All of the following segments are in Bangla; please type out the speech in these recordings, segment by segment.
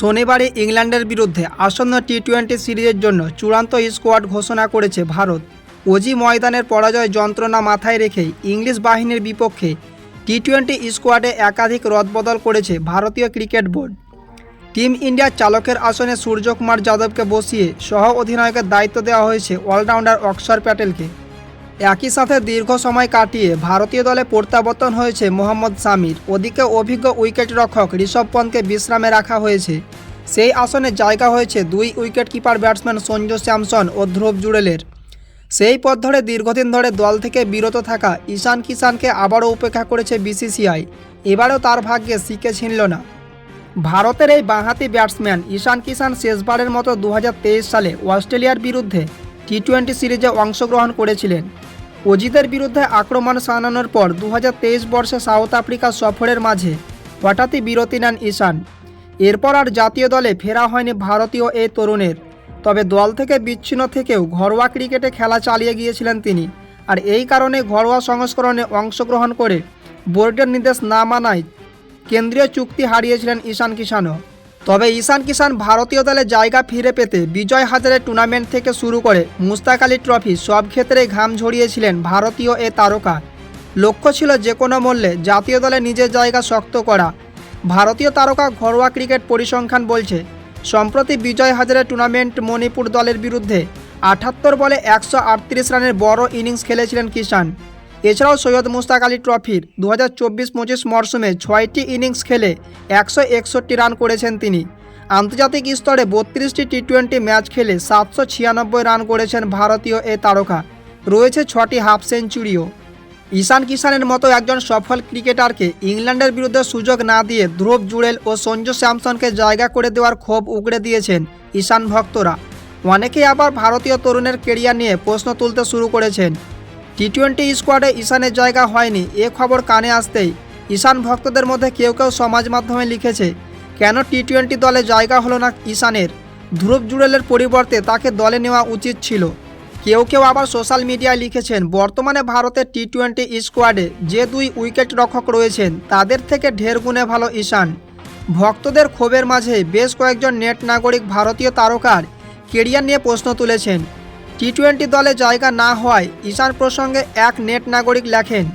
শনিবারে ইংল্যান্ডের বিরুদ্ধে আসন্ন টি টোয়েন্টি সিরিজের জন্য চূড়ান্ত স্কোয়াড ঘোষণা করেছে ভারত। ওজি ময়দানের পরাজয় যন্ত্রণা মাথায় রেখেই ইংলিশ বাহিনীর বিপক্ষে টি টোয়েন্টি স্কোয়াডে একাধিক রদবদল করেছে ভারতীয় ক্রিকেট বোর্ড। টিম ইন্ডিয়ার চালকের আসনে সূর্যকুমার যাদবকে বসিয়ে সহ অধিনায়কের দায়িত্ব দেওয়া হয়েছে অলরাউন্ডার অক্ষর প্যাটেলকে। একই সাথে দীর্ঘ সময় কাটিয়ে ভারতীয় দলে প্রত্যাবর্তন হয়েছে মোহাম্মদ সামির। ওদিকে অভিজ্ঞ উইকেট রক্ষক ঋষভ পন্তকে বিশ্রামে রাখা হয়েছে। সেই আসনে জায়গা হয়েছে দুই wicket keeper batsman Sanju Samson ও ধ্রুব জুড়েলের। সেই পথ ধরে দীর্ঘদিন ধরে দল থেকে বিরত থাকা ঈশান কিষানকে আবারও উপেক্ষা করেছে বিসিসিআই। এবারও তার ভাগ্যে সিকে ছিনল না। ভারতের এই বাঁহাতি ব্যাটসম্যান ঈশান কিষান শেষবারের মতো দু হাজার তেইশ সালে অস্ট্রেলিয়ার বিরুদ্ধে টি টোয়েন্টি সিরিজে অংশগ্রহণ করেছিলেন। অজিতের বিরুদ্ধে আক্রমণ সানানোর পর দু হাজার তেইশ বর্ষে সাউথ আফ্রিকা সফরের মাঝে হঠাৎই বিরতি নেন ঈশান। এরপর আর জাতীয় দলে ফেরা হয়নি ভারতীয় এই তরুণের। তবে দল থেকে বিচ্ছিন্ন থেকেও ঘরোয়া ক্রিকেটে খেলা চালিয়ে গিয়েছিলেন তিনি। আর এই কারণে ঘরোয়া সংস্করণে অংশগ্রহণ করে বোর্ডের নির্দেশ না মানায় কেন্দ্রীয় চুক্তি হারিয়েছিলেন ঈশান কিষানও তবে ঈশান কিষান ভারতীয় দলে জায়গা ফিরে পেতে বিজয় হাজারে টুর্নামেন্ট থেকে শুরু করে মুস্তাক আলী ট্রফি সব ক্ষেত্রে ঘাম ঝরিয়েছিলেন ভারতীয় এ তারকা। লক্ষ্য ছিল যে কোনো মূল্যে জাতীয় দলে নিজের জায়গা শক্ত করা। ভারতীয় তারকা ঘরোয়া ক্রিকেট পরিসংখ্যান বলছে, সম্প্রতি বিজয় হাজারে টুর্নামেন্ট মণিপুর দলের বিরুদ্ধে আটাত্তর বলে একশো আটত্রিশ রানের বড় ইনিংস খেলেছিলেন কিষান এছাড়াও সৈয়দ মুস্তাক আলী ট্রফির দু হাজার চব্বিশ পঁচিশ মরশুমে ছয়টি ইনিংস খেলে একশো একষট্টি রান করেছেন তিনি। আন্তর্জাতিক স্তরে বত্রিশটি টি টোয়েন্টি ম্যাচ খেলে সাতশো ছিয়ানব্বই রান করেছেন ভারতীয় এ তারকা। রয়েছে ছটি হাফ সেঞ্চুরিও। ঈশান কিষানের মতো একজন সফল ক্রিকেটারকে ইংল্যান্ডের বিরুদ্ধে সুযোগ না দিয়ে ধ্রুব জুড়েল ও সঞ্জু স্যামসনকে জায়গা করে দেওয়ার ক্ষোভ উগড়ে দিয়েছেন ঈশান ভক্তরা। অনেকেই আবার ভারতীয় তরুণের কেরিয়ার নিয়ে প্রশ্ন তুলতে শুরু করেছেন। টি টোয়েন্টি স্কোয়াডে ঈশানের জায়গা হয়নি, এ খবর কানে আসতেই। ঈশান ভক্তদের মধ্যে কেউ কেউ সমাজ মাধ্যমে লিখেছে, কেন টি টোয়েন্টি দলে জায়গা হলো না ঈশানের? ধ্রুব জুড়েলের পরিবর্তে তাকে দলে নেওয়া উচিত ছিল। কেউ কেউ আবার সোশ্যাল মিডিয়ায় লিখেছেন, বর্তমানে ভারতের টি টোয়েন্টি স্কোয়াডে যে দুই উইকেট রক্ষক রয়েছেন, তাদের থেকে ঢের গুণে ভালো ঈশান। ভক্তদের ক্ষোভের মাঝে বেশ কয়েকজন নেট নাগরিক ভারতীয় তারকার কেরিয়ার নিয়ে প্রশ্ন তুলেছেন। টি টোয়েন্টি দলে জায়গা না হওয়ায় ঈশান প্রসঙ্গে এক নেট নাগরিক লেখেন,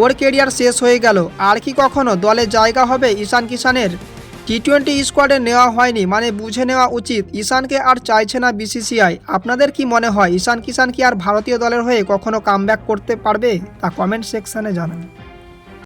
ওর কেরিয়ার শেষ হয়ে গেল, আর কি কখনো দলে জায়গা হবে ঈশান কিষানের টি টোয়েন্টি স্কোয়াডে নেওয়া হয়নি মানে বুঝে নেওয়া উচিত, ঈশানকে আর চাইছে না বিসিসিআই। আপনাদের কি মনে হয়, ঈশান কিষান কি আর ভারতীয় দলের হয়ে কখনো কামব্যাক করতে পারবে? তা কমেন্ট সেকশানে জানান।